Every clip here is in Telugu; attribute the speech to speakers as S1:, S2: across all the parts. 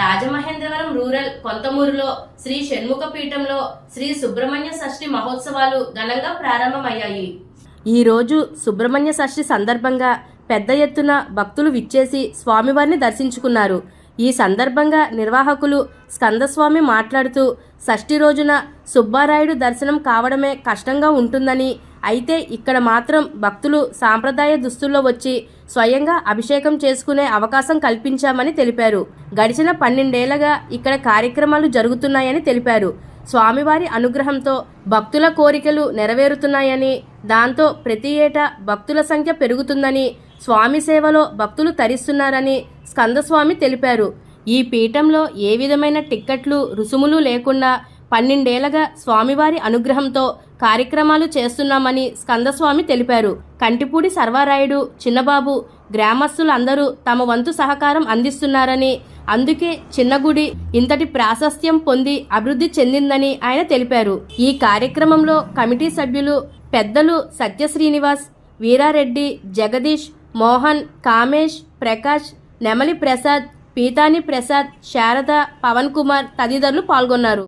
S1: రాజమహేంద్రవరం రూరల్ కొంతమూరులో శ్రీ షణ్ముఖ పీఠంలో శ్రీ సుబ్రహ్మణ్య షష్ఠి మహోత్సవాలు ఘనంగా ప్రారంభమయ్యాయి. ఈ రోజు సుబ్రహ్మణ్య షష్ఠి సందర్భంగా పెద్ద ఎత్తున భక్తులు విచ్చేసి స్వామివారిని దర్శించుకున్నారు. ఈ సందర్భంగా నిర్వాహకులు స్కందస్వామి మాట్లాడుతూ షష్ఠి రోజున సుబ్బారాయుడు దర్శనం కావడమే కష్టంగా ఉంటుందని అయితే ఇక్కడ మాత్రం భక్తులు సాంప్రదాయ దుస్తుల్లో వచ్చి స్వయంగా అభిషేకం చేసుకునే అవకాశం కల్పించామని తెలిపారు. గడిచిన పన్నెండేళ్ళగా ఇక్కడ కార్యక్రమాలు జరుగుతున్నాయని తెలిపారు. స్వామివారి అనుగ్రహంతో భక్తుల కోరికలు నెరవేరుతున్నాయని దాంతో ప్రతి ఏటా భక్తుల సంఖ్య పెరుగుతుందని స్వామి సేవలో భక్తులు తరిస్తున్నారని స్కందస్వామి తెలిపారు. ఈ పీఠంలో ఏ విధమైన టిక్కెట్లు రుసుములు లేకుండా పన్నెండేళ్ళగా స్వామివారి అనుగ్రహంతో కార్యక్రమాలు చేస్తున్నామని స్కందస్వామి తెలిపారు. కంటిపూడి సర్వారాయుడు చిన్నబాబు గ్రామస్తులందరూ తమ వంతు సహకారం అందిస్తున్నారని అందుకే చిన్న గుడి ఇంతటి ప్రాశస్త్యం పొంది అభివృద్ధి చెందిందని ఆయన తెలిపారు. ఈ కార్యక్రమంలో కమిటీ సభ్యులు పెద్దలు సత్య శ్రీనివాస్ వీరారెడ్డి జగదీష్ మోహన్ కామేష్ ప్రకాష్ నెమలి ప్రసాద్ పీతాని ప్రసాద్ శారద పవన్ కుమార్ తదితరులు పాల్గొన్నారు.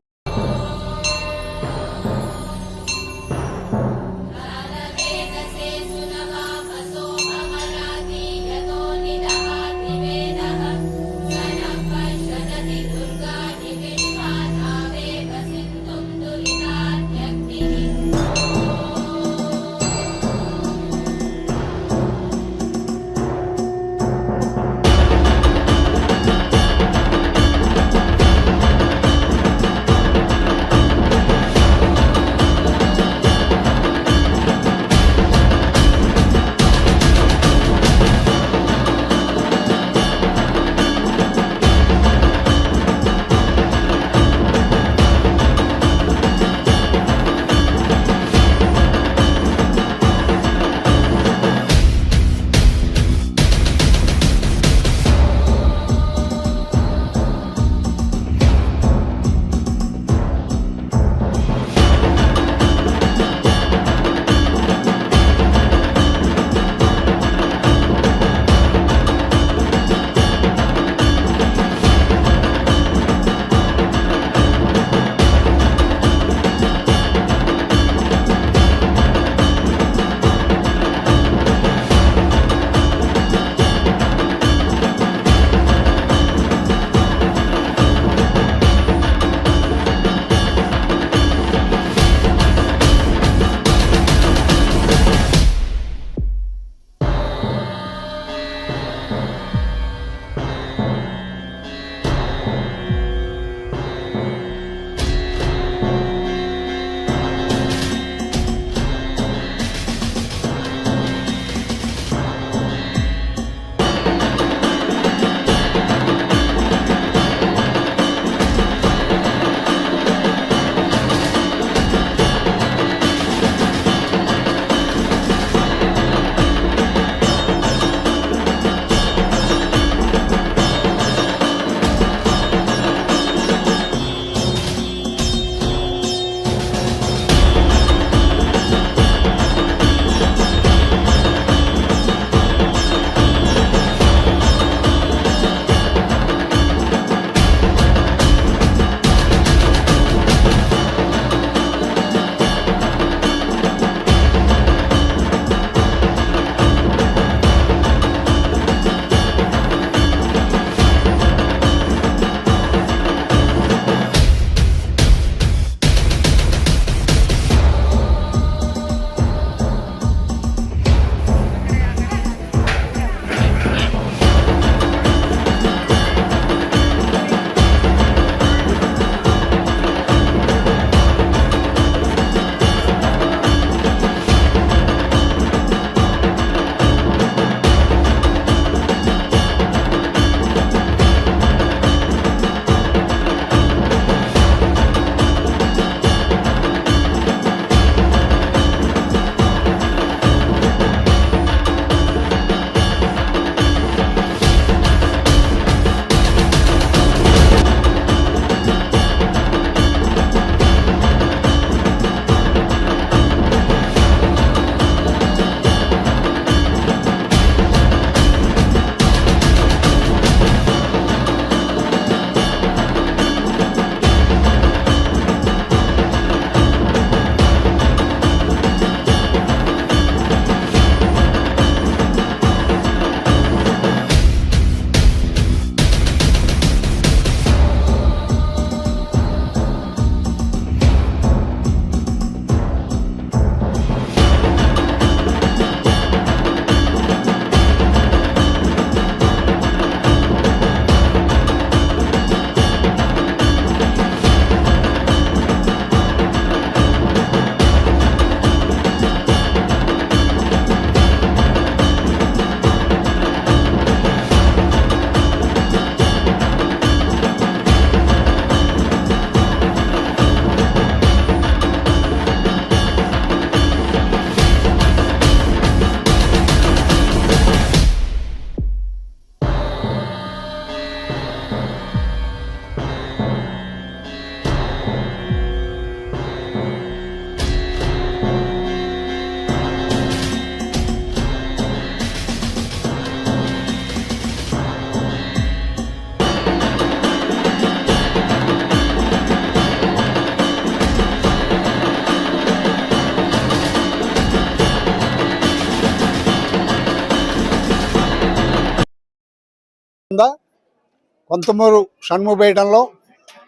S2: కొంతమూరు షణ్ముపేటంలో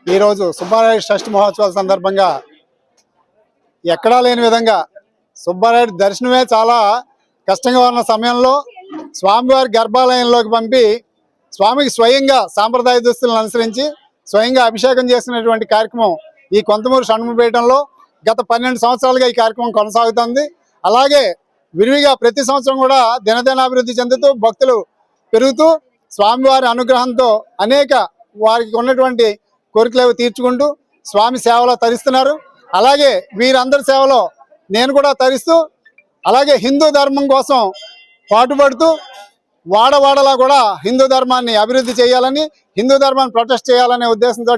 S2: ఈరోజు సుబ్బారాయుడు షష్ఠి మహోత్సవాల సందర్భంగా ఎక్కడా లేని విధంగా సుబ్బారాయుడు దర్శనమే చాలా కష్టంగా ఉన్న సమయంలో స్వామివారి గర్భాలయంలోకి పంపి స్వామికి స్వయంగా సాంప్రదాయ దుస్తులను అనుసరించి స్వయంగా అభిషేకం చేసినటువంటి కార్యక్రమం ఈ కొంతమూరు షణ్ముపేటంలో గత పన్నెండు సంవత్సరాలుగా ఈ కార్యక్రమం కొనసాగుతుంది. అలాగే విరివిగా ప్రతి సంవత్సరం కూడా దినదినాభివృద్ధి చెందుతూ భక్తులు పెరుగుతూ స్వామివారి అనుగ్రహంతో అనేక వారికి ఉన్నటువంటి కోరికలు అవి తీర్చుకుంటూ స్వామి సేవలో తరిస్తున్నారు. అలాగే వీరందరి సేవలో నేను కూడా తరిస్తూ అలాగే హిందూ ధర్మం కోసం పాటుపడుతూ వాడవాడలా కూడా హిందూ ధర్మాన్ని అభివృద్ధి చేయాలని హిందూ ధర్మాన్ని ప్రొటెస్ట్ చేయాలనే ఉద్దేశంతో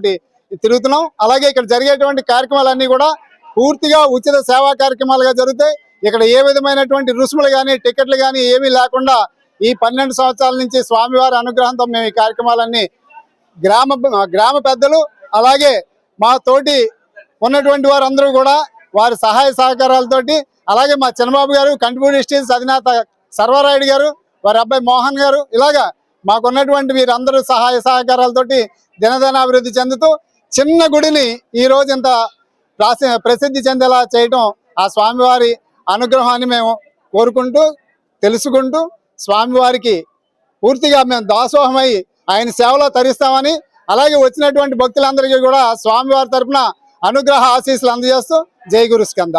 S2: తిరుగుతున్నాం. అలాగే ఇక్కడ జరిగేటువంటి కార్యక్రమాలన్నీ కూడా పూర్తిగా ఉచిత సేవా కార్యక్రమాలుగా జరుగుతాయి. ఇక్కడ ఏ విధమైనటువంటి రుసుములు కానీ టికెట్లు కానీ ఏమీ లేకుండా ఈ పన్నెండు సంవత్సరాల నుంచి స్వామివారి అనుగ్రహంతో మేము ఈ కార్యక్రమాలన్నీ గ్రామ గ్రామ పెద్దలు అలాగే మా తోటి ఉన్నటువంటి వారందరూ కూడా వారి సహాయ సహకారాలతోటి అలాగే మా చంద్రబాబు గారు కంటిపూడి స్టీల్స్ అధినేత సర్వారాయుడు గారు వారి అబ్బాయి మోహన్ గారు ఇలాగా మాకున్నటువంటి వీరందరూ సహాయ సహకారాలతోటి దినదినాభివృద్ధి చెందుతూ చిన్న గుడిని ఈ రోజు ఇంత ప్రాసి ప్రసిద్ధి చెందేలా చేయటం ఆ స్వామివారి అనుగ్రహాన్ని మేము కోరుకుంటూ తెలుసుకుంటూ స్వామివారికి పూర్తిగా మేము దాసోహమై ఆయన సేవలో తరిస్తామని అలాగే వచ్చినటువంటి భక్తులందరికీ కూడా స్వామివారి తరపున అనుగ్రహ ఆశీస్సులు అందజేస్తూ జై గురు స్కంద.